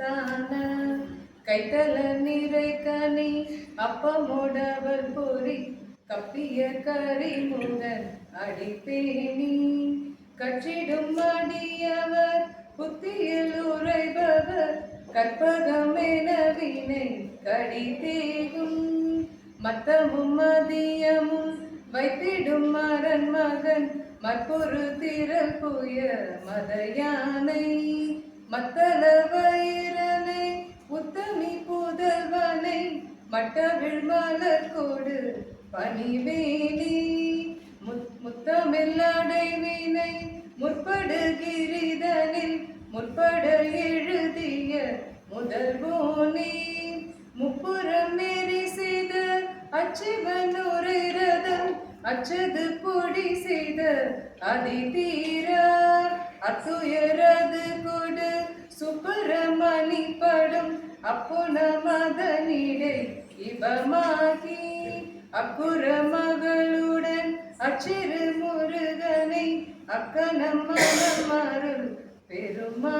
தனத்தான கைத்தல நிறை கனி அப்பமுடவர் பொறி கப்பிய கரி முதல் அடிப்பேணி. கற்றிடும் அடியவர் புத்தியில் உரைபவர் கற்பகம் கற்பகமென வினை கடிதேகும் மத்தமும் மதியமும் வைத்திடும் மரன் மகன் மற்பொரு திரள் புய மத யானை மத்தள புதல்வனை மட்டவிழ் மலர் கொடு பணிவேலி முத்- முத்தமில்லடைவினை முற்படுகிரிதனில் முற்பட எழுதிய முதல் முதல்வோனே. முப்புறம் மேரி செய்த அச்சிவன் ரதம் அச்சது பொடி செய்த அதி தீரார் அத்துயரது கொடு சுப்பிரமணி படம் அப்போ அப்புன மதனிடை இபமாகி அப்புற மகளுடன் அச்சிறு முருகனை அக்கனம் மனம் பெருமா